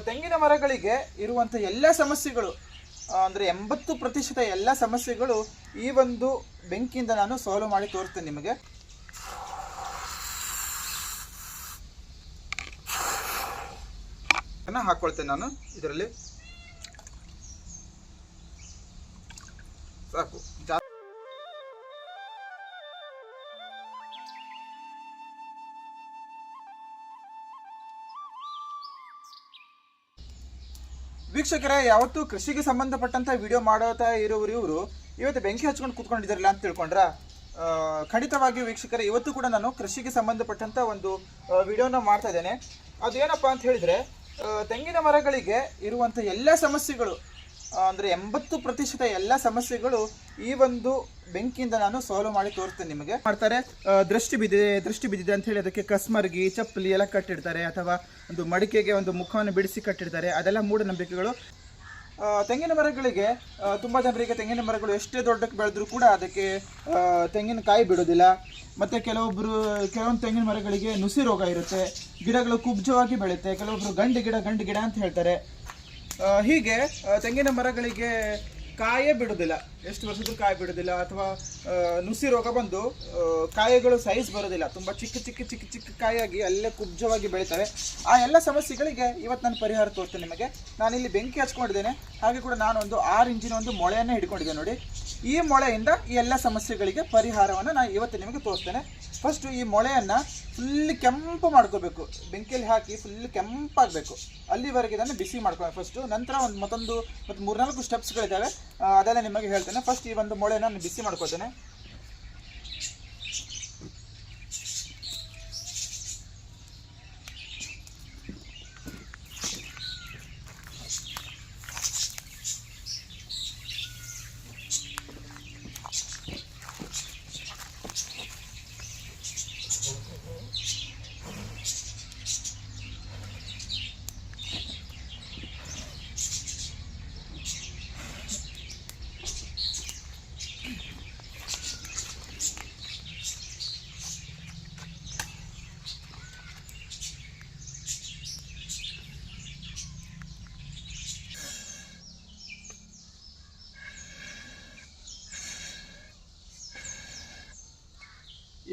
ತೆಂಗಿನ ಮರಗಳಿಗೆ ಇರುವಂಥ ಎಲ್ಲ ಸಮಸ್ಯೆಗಳು ಅಂದರೆ ಎಂಬತ್ತು ಪ್ರತಿಶತ ಎಲ್ಲ ಸಮಸ್ಯೆಗಳು ಈ ಒಂದು ಬೆಂಕಿಯಿಂದ ನಾನು ಸಾಲ್ವ್ ಮಾಡಿ ತೋರಿಸ್ತೇನೆ ನಿಮಗೆ. ಹಾಕ್ಕೊಳ್ತೇನೆ ನಾನು, ಇದರಲ್ಲಿ. ವೀಕ್ಷಕರೇ, ಯಾವತ್ತೂ ಕೃಷಿಗೆ ಸಂಬಂಧಪಟ್ಟಂತ ವಿಡಿಯೋ ಮಾಡೋತಾ ಇರೋರು ಇವರು ಇವತ್ತು ಬೆಂಕಿ ಹಚ್ಕೊಂಡು ಕೂತ್ಕೊಂಡಿದ್ದಾರಲ್ಲ ಅಂತ ತಿಳ್ಕೊಂಡ್ರ ಖಂಡಿತವಾಗಿಯೂ ಖಂಡಿತವಾಗಿ ವೀಕ್ಷಕರೇ, ಇವತ್ತು ಕೂಡ ನಾನು ಕೃಷಿಗೆ ಸಂಬಂಧಪಟ್ಟಂತ ಒಂದು ವಿಡಿಯೋನ ಮಾಡ್ತಾ ಇದ್ದೇನೆ. ಅದೇನಪ್ಪ ಅಂತ ಹೇಳಿದ್ರೆ ತೆಂಗಿನ ಮರಗಳಿಗೆ ಇರುವಂಥ ಎಲ್ಲ ಸಮಸ್ಯೆಗಳು ಅಂದ್ರೆ ಎಂಬತ್ತು ಪ್ರತಿಶತ ಎಲ್ಲ ಸಮಸ್ಯೆಗಳು ಈ ಒಂದು ಬೆಂಕಿಯಿಂದ ನಾನು ಸಾಲ್ವ್ ಮಾಡಿ ತೋರಿಸ್ತೇನೆ ನಿಮಗೆ. ಮಾಡ್ತಾರೆ ದೃಷ್ಟಿ ಬಿದ್ದಿದೆ ದೃಷ್ಟಿ ಬಿದ್ದಿದೆ ಅಂತ ಹೇಳಿ ಅದಕ್ಕೆ ಕಸ್ಮರ್ಗಿ, ಚಪ್ಪಲಿ ಎಲ್ಲ ಕಟ್ಟಿಡ್ತಾರೆ ಅಥವಾ ಒಂದು ಮಡಿಕೆಗೆ ಒಂದು ಮುಖವನ್ನು ಬಿಡಿಸಿ ಕಟ್ಟಿಡ್ತಾರೆ, ಅದೆಲ್ಲ ಮೂಢನಂಬಿಕೆಗಳು. ತೆಂಗಿನ ಮರಗಳಿಗೆ ತುಂಬ ಜನರಿಗೆ ತೆಂಗಿನ ಮರಗಳು ಎಷ್ಟೇ ದೊಡ್ಡಕ್ಕೆ ಬೆಳೆದ್ರೂ ಕೂಡ ಅದಕ್ಕೆ ತೆಂಗಿನಕಾಯಿ ಬಿಡೋದಿಲ್ಲ ಮತ್ತು ಕೆಲವೊಬ್ಬರು ಕೆಲವೊಂದು ತೆಂಗಿನ ಮರಗಳಿಗೆ ನುಸಿ ರೋಗ ಇರುತ್ತೆ, ಗಿಡಗಳು ಕುಬ್ಜವಾಗಿ ಬೆಳೆಯುತ್ತೆ ಕೆಲವೊಬ್ಬರು ಗಂಡು ಗಿಡ ಗಂಡು ಗಿಡ ಅಂತ ಹೇಳ್ತಾರೆ. ಹೀಗೆ ತೆಂಗಿನ ಮರಗಳಿಗೆ ಕಾಯೇ ಬಿಡೋದಿಲ್ಲ. ಎಷ್ಟು ವರ್ಷದ್ದು ಕಾಯಿ ಬಿಡೋದಿಲ್ಲ ಅಥವಾ ನುಸಿ ರೋಗ ಬಂದು ಕಾಯಿಗಳು ಸೈಜ್ ಬರೋದಿಲ್ಲ. ತುಂಬ ಚಿಕ್ಕ ಚಿಕ್ಕ ಚಿಕ್ಕ ಚಿಕ್ಕ ಕಾಯಿಯಾಗಿ ಅಲ್ಲೇ ಕುಬ್ಜವಾಗಿ ಬೆಳೀತವೆ. ಆ ಎಲ್ಲ ಸಮಸ್ಯೆಗಳಿಗೆ ಇವತ್ತು ನಾನು ಪರಿಹಾರ ತೋರ್ತೇನೆ ನಿಮಗೆ. ನಾನು ಇಲ್ಲಿ ಬೆಂಕಿ ಹಚ್ಕೊಂಡಿದ್ದೇನೆ. ಹಾಗೆ ಕೂಡ ನಾನು ಒಂದು ಆರು ಇಂಚಿನ ಒಂದು ಮೊಳೆಯನ್ನು ಹಿಡ್ಕೊಂಡಿದ್ದೆ ನೋಡಿ. ಈ ಮೊಳೆಯಿಂದ ಈ ಎಲ್ಲ ಸಮಸ್ಯೆಗಳಿಗೆ ಪರಿಹಾರವನ್ನು ನಾನು ಇವತ್ತು ನಿಮಗೆ ತೋರಿಸ್ತೇನೆ. ಫಸ್ಟ್ ಈ ಮೊಳೆಯನ್ನು ಫುಲ್ ಕೆಂಪು ಮಾಡ್ಕೋಬೇಕು. ಬೆಂಕಿಯಲ್ಲಿ ಹಾಕಿ ಫುಲ್ ಕೆಂಪಾಗಬೇಕು. ಅಲ್ಲಿವರೆಗೆ ಇದನ್ನು ಬಿಸಿ ಮಾಡ್ಕೊಬೇಕು ಫಸ್ಟು ನಂತರ ಒಂದು ಮತ್ತೊಂದು ಮತ್ತು ಮೂರ್ನಾಲ್ಕು ಸ್ಟೆಪ್ಸ್ಗಳಿದ್ದಾವೆ ಅದೆಲ್ಲ ನಿಮಗೆ ಹೇಳ್ತೇನೆ. ಫಸ್ಟ್ ಈ ಒಂದು ಮೊಳೆನ ನಾನು ಬಿಸಿ ಮಾಡ್ಕೋತೇನೆ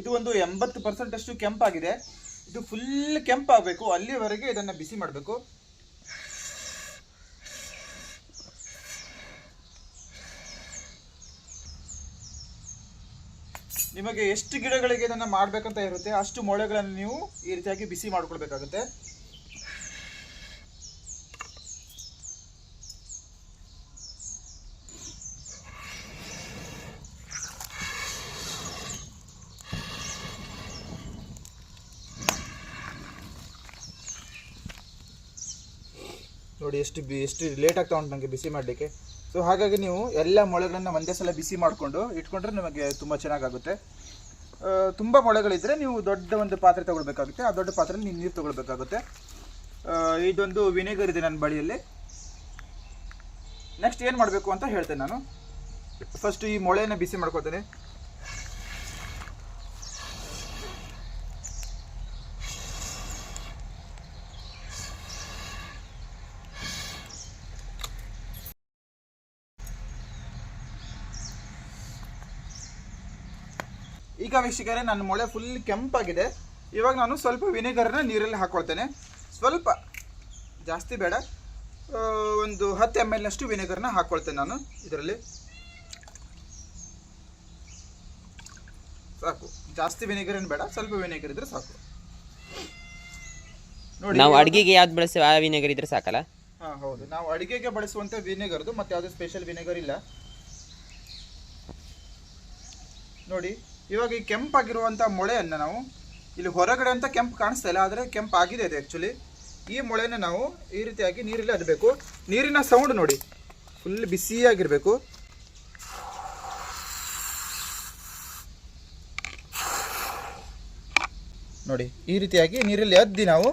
ಇದು ಒಂದು ಎಂಬತ್ತು ಪರ್ಸೆಂಟ್ ಅಷ್ಟು ಕೆಂಪಾಗಿದೆ. ಇದು ಫುಲ್ ಕೆಂಪಾಗಬೇಕು. ಅಲ್ಲಿವರೆಗೆ ಇದನ್ನು ಬಿಸಿ ಮಾಡಬೇಕು. ನಿಮಗೆ ಎಷ್ಟು ಗಿಡಗಳಿಗೆ ಇದನ್ನು ಮಾಡಬೇಕಂತ ಇರುತ್ತೆ, ಅಷ್ಟು ಮೊಳೆಗಳನ್ನು ನೀವು ಈ ರೀತಿಯಾಗಿ ಬಿಸಿ ಮಾಡ್ಕೊಳ್ಬೇಕಾಗುತ್ತೆ. ನೋಡಿ ಎಷ್ಟು ಬಿ ಎಷ್ಟು ಲೇಟ್ ಆಗ್ತಾ ಉಂಟು ನನಗೆ ಬಿಸಿ ಮಾಡಲಿಕ್ಕೆ. ಸೊ ಹಾಗಾಗಿ ನೀವು ಎಲ್ಲ ಮೊಳೆಗಳನ್ನು ಒಂದೇ ಸಲ ಬಿಸಿ ಮಾಡಿಕೊಂಡು ಇಟ್ಕೊಂಡ್ರೆ ನಿಮಗೆ ತುಂಬ ಚೆನ್ನಾಗಾಗುತ್ತೆ. ತುಂಬ ಮೊಳೆಗಳಿದ್ದರೆ ನೀವು ದೊಡ್ಡ ಒಂದು ಪಾತ್ರೆ ತೊಗೊಳ್ಬೇಕಾಗುತ್ತೆ. ಆ ದೊಡ್ಡ ಪಾತ್ರೆ ನೀವು ನೀರು ತೊಗೊಳ್ಬೇಕಾಗುತ್ತೆ. ಇದೊಂದು ವಿನೆಗರ್ ಇದೆ ನನ್ನ ಬಳಿಯಲ್ಲಿ. ನೆಕ್ಸ್ಟ್ ಏನು ಮಾಡಬೇಕು ಅಂತ ಹೇಳ್ತೇನೆ ನಾನು. ಫಸ್ಟ್ ಈ ಮೊಳೆಯನ್ನು ಬಿಸಿ ಮಾಡ್ಕೊತೇನೆ ಈಗ ವೀಕ್ಷಕರೇ ನನ್ನ ಮೊಳೆ ಫುಲ್ ಕೆಂಪಾಗಿದೆ. ಇವಾಗ ನಾನು ಸ್ವಲ್ಪ ವಿನೆಗರ್ನ ನೀರಲ್ಲಿ ಹಾಕ್ಕೊಳ್ತೇನೆ ಸ್ವಲ್ಪ ಜಾಸ್ತಿ ಬೇಡ. ಒಂದು ಹತ್ತು ಎಂ ಎಲ್ನಷ್ಟು ವಿನೆಗರ್ನ ಹಾಕ್ಕೊಳ್ತೇನೆ ನಾನು ಇದರಲ್ಲಿ. ಸಾಕು. ಜಾಸ್ತಿ ವಿನೆಗರ್ ಏನು ಬೇಡ ಸ್ವಲ್ಪ ವಿನೆಗರ್ ಇದ್ರೆ ಸಾಕು. ನೋಡಿ ನಾವು ಅಡುಗೆಗೆ ಯಾವ್ದು ಬಳಸ್ತೇವೆ ಆ ವಿನೆಗರ್ ಇದ್ರೆ ಸಾಕಲ್ಲ? ಹಾ ಹೌದು. ನಾವು ಅಡಿಗೆಗೆ ಬಳಸುವಂತ ವಿನೆಗರ್ದು ಮತ್ತೆ ಯಾವುದೇ ಸ್ಪೆಷಲ್ ವಿನೆಗರ್ ಇಲ್ಲ. ನೋಡಿ ಇವಾಗ ಈ ಕೆಂಪಾಗಿರುವಂಥ ಮೊಳೆಯನ್ನು ನಾವು ಇಲ್ಲಿ ಹೊರಗಡೆ ಅಂತ ಕೆಂಪು ಕಾಣಿಸ್ತಾ ಇಲ್ಲ, ಆದರೆ ಕೆಂಪು ಆಗಿದೆ ಅದು ಆ್ಯಕ್ಚುಲಿ ಈ ಮೊಳೆನ ನಾವು ಈ ರೀತಿಯಾಗಿ ನೀರಲ್ಲಿ ಅದಬೇಕು ನೀರಿನ ಸೌಂಡ್ ನೋಡಿ. ಫುಲ್ ಬಿಸಿಯಾಗಿರಬೇಕು. ನೋಡಿ, ಈ ರೀತಿಯಾಗಿ ನೀರಲ್ಲಿ ಅದ್ದಿ ನಾವು.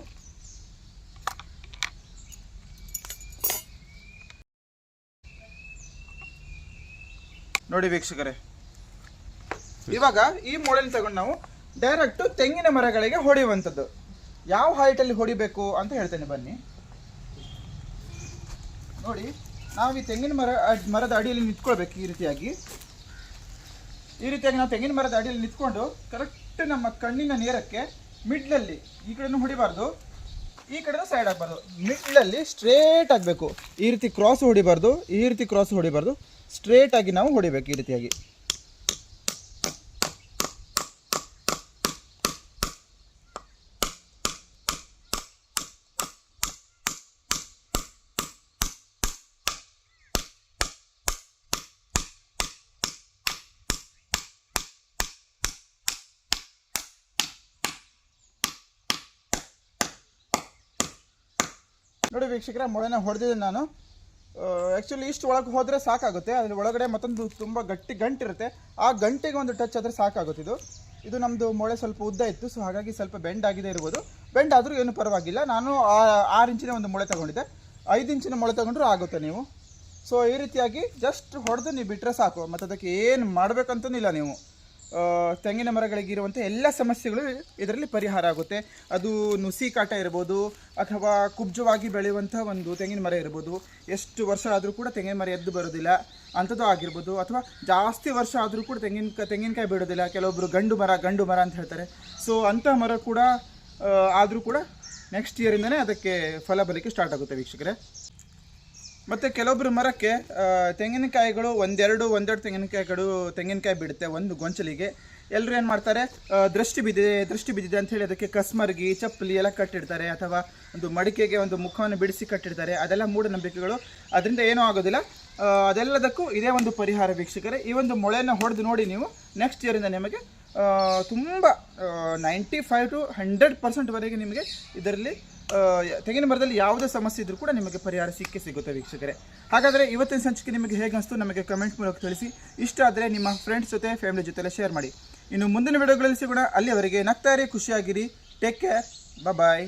ನೋಡಿ ವೀಕ್ಷಕರೇ ಇವಾಗ ಈ ಮೋಡಲ್ ತಗೊಂಡು ನಾವು ಡೈರೆಕ್ಟ್ ತೆಂಗಿನ ಮರಗಳಿಗೆ ಹೊಡೆಯುವಂಥದ್ದು. ಯಾವ ಹೈಟಲ್ಲಿ ಹೊಡಿಬೇಕು ಅಂತ ಹೇಳ್ತೇನೆ ಬನ್ನಿ. ನೋಡಿ, ನಾವು ಈ ತೆಂಗಿನ ಮರ ಮರದ ಅಡಿಯಲ್ಲಿ ನಿಂತ್ಕೊಳ್ಬೇಕು ಈ ರೀತಿಯಾಗಿ. ಈ ರೀತಿಯಾಗಿ ನಾವು ತೆಂಗಿನ ಮರದ ಅಡಿಯಲ್ಲಿ ನಿಂತ್ಕೊಂಡು ಕರೆಕ್ಟ್ ನಮ್ಮ ಕಣ್ಣಿನ ನೇರಕ್ಕೆ ಮಿಡ್ಲಲ್ಲಿ ಈ ಕಡೆನೂ ಹೊಡಿಬಾರ್ದು, ಈ ಕಡೆನೂ ಸೈಡ್ ಆಗಬಾರ್ದು. ಮಿಡ್ಲಲ್ಲಿ ಸ್ಟ್ರೇಟ್ ಆಗಬೇಕು. ಈ ರೀತಿ ಕ್ರಾಸ್ ಹೊಡಿಬಾರ್ದು, ಈ ರೀತಿ ಕ್ರಾಸ್ ಹೊಡಿಬಾರ್ದು. ಸ್ಟ್ರೇಟಾಗಿ ನಾವು ಹೊಡಿಬೇಕು ಈ ರೀತಿಯಾಗಿ. ನೋಡಿ ವೀಕ್ಷಕರ ಮೊಳೆನ ಹೊಡೆದಿದ್ದೆ ನಾನು. ಆ್ಯಕ್ಚುಲಿ ಇಷ್ಟು ಒಳಗೆ ಹೋದರೆ ಸಾಕಾಗುತ್ತೆ. ಅದ್ರ ಒಳಗಡೆ ಮತ್ತೊಂದು ತುಂಬ ಗಟ್ಟಿ ಗಂಟಿರುತ್ತೆ ಆ ಗಂಟೆಗೆ ಒಂದು ಟಚ್ ಆದರೆ ಸಾಕಾಗುತ್ತೆ ಇದು. ಇದು ನಮ್ಮದು ಮೊಳೆ ಸ್ವಲ್ಪ ಉದ್ದ ಇತ್ತು ಸೊ ಹಾಗಾಗಿ ಸ್ವಲ್ಪ ಬೆಂಡ್ ಆಗಿದೆ ಇರ್ಬೋದು. ಬೆಂಡ್ ಆದರೂ ಏನು ಪರವಾಗಿಲ್ಲ. ನಾನು ಆ- ಆರು ಇಂಚಿನ ಒಂದು ಮೊಳೆ ತಗೊಂಡಿದ್ದೆ. ಐದು ಇಂಚಿನ ಮೊಳೆ ತಗೊಂಡ್ರೂ ಆಗುತ್ತೆ ನೀವು. ಸೊ ಈ ರೀತಿಯಾಗಿ ಜಸ್ಟ್ ಹೊಡೆದು ನೀವು ಬಿಟ್ಟರೆ ಸಾಕು. ಮತ್ತು ಅದಕ್ಕೆ ಏನು ಮಾಡಬೇಕಂತನಿಲ್ಲ ನೀವು. ಆ, ತೆಂಗಿನ ಮರಗಳಿಗಿರುವಂಥ ಎಲ್ಲ ಸಮಸ್ಯೆಗಳು ಇದರಲ್ಲಿ ಪರಿಹಾರ ಆಗುತ್ತೆ. ಅದು ನುಸಿ ಕಾಟ ಇರ್ಬೋದು, ಅಥವಾ ಕುಬ್ಜವಾಗಿ ಬೆಳೆಯುವಂಥ ಒಂದು ತೆಂಗಿನ ಮರ ಇರ್ಬೋದು. ಎಷ್ಟು ವರ್ಷ ಆದರೂ ಕೂಡ ತೆಂಗಿನ ಮರ ಎದ್ದು ಬರೋದಿಲ್ಲ ಅಂಥದ್ದು ಆಗಿರ್ಬೋದು. ಅಥವಾ ಜಾಸ್ತಿ ವರ್ಷ ಆದರೂ ಕೂಡ ತೆಂಗಿನ ತೆಂಗಿನಕಾಯಿ ಬಿಡೋದಿಲ್ಲ ಕೆಲವೊಬ್ಬರು ಗಂಡು ಮರ ಗಂಡು ಮರ ಅಂತ ಹೇಳ್ತಾರೆ. ಸೊ ಅಂಥ ಮರ ಕೂಡ ಆದರೂ ಕೂಡ ನೆಕ್ಸ್ಟ್ ಇಯರಿಂದನೇ ಅದಕ್ಕೆ ಫಲ ಬರಲಿಕ್ಕೆ ಸ್ಟಾರ್ಟ್ ಆಗುತ್ತೆ ವೀಕ್ಷಕರೇ. ಮತ್ತು ಕೆಲವೊಬ್ಬರು ಮರಕ್ಕೆ ತೆಂಗಿನಕಾಯಿಗಳು ಒಂದೆರಡು ಒಂದೆರಡು ತೆಂಗಿನಕಾಯಿಗಳು ತೆಂಗಿನಕಾಯಿ ಬಿಡುತ್ತೆ ಒಂದು ಗೊಂಚಲಿಗೆ. ಎಲ್ಲರೂ ಏನು ಮಾಡ್ತಾರೆ? ದೃಷ್ಟಿ ಬಿದ್ದಿದೆ ದೃಷ್ಟಿ ಬಿದ್ದಿದೆ ಅಂತ ಹೇಳಿ ಅದಕ್ಕೆ ಕಸ್ಮರ್ಗಿ, ಚಪ್ಪಲಿ ಎಲ್ಲ ಕಟ್ಟಿಡ್ತಾರೆ ಅಥವಾ ಒಂದು ಮಡಿಕೆಗೆ ಒಂದು ಮುಖವನ್ನು ಬಿಡಿಸಿ ಕಟ್ಟಿಡ್ತಾರೆ. ಅದೆಲ್ಲ ಮೂಢನಂಬಿಕೆಗಳು. ಅದರಿಂದ ಏನೂ ಆಗೋದಿಲ್ಲ. ಅದೆಲ್ಲದಕ್ಕೂ ಇದೇ ಒಂದು ಪರಿಹಾರ ವೀಕ್ಷಕರೇ. ಈ ಒಂದು ಮೊಳೆಯನ್ನು ಹೊಡೆದು ನೋಡಿ ನೀವು ನೆಕ್ಸ್ಟ್ ಇಯರಿಂದ ನಿಮಗೆ ತುಂಬ ನೈಂಟಿ ಫೈವ್ ಟು ಹಂಡ್ರೆಡ್ ಪರ್ಸೆಂಟ್ವರೆಗೆ ನಿಮಗೆ ಇದರಲ್ಲಿ ತೆಂಗಿನ ಮರದಲ್ಲಿ ಯಾವುದೇ ಸಮಸ್ಯೆ ಇದ್ರೂ ಕೂಡ ನಿಮಗೆ ಪರಿಹಾರ ಸಿಕ್ಕೇ ಸಿಗುತ್ತೆ ವೀಕ್ಷಕರೇ. ಹಾಗಾದರೆ ಇವತ್ತಿನ ಸಂಚಿಕೆ ನಿಮಗೆ ಹೇಗೆ ಅನಿಸ್ತು ನಮಗೆ ಕಮೆಂಟ್ ಮೂಲಕ ತಿಳಿಸಿ. ಇಷ್ಟ ಆದರೆ ನಿಮ್ಮ ಫ್ರೆಂಡ್ಸ್ ಜೊತೆ ಫ್ಯಾಮಿಲಿ ಜೊತೆ ಶೇರ್ ಮಾಡಿ. ಇನ್ನು ಮುಂದಿನ ವಿಡಿಯೋಗಳಲ್ಲಿ ಸಿಗೋಣ. ಅಲ್ಲಿವರೆಗೆ ನಗ್ತಾರೆ ಖುಷಿಯಾಗಿರಿ. Take care bye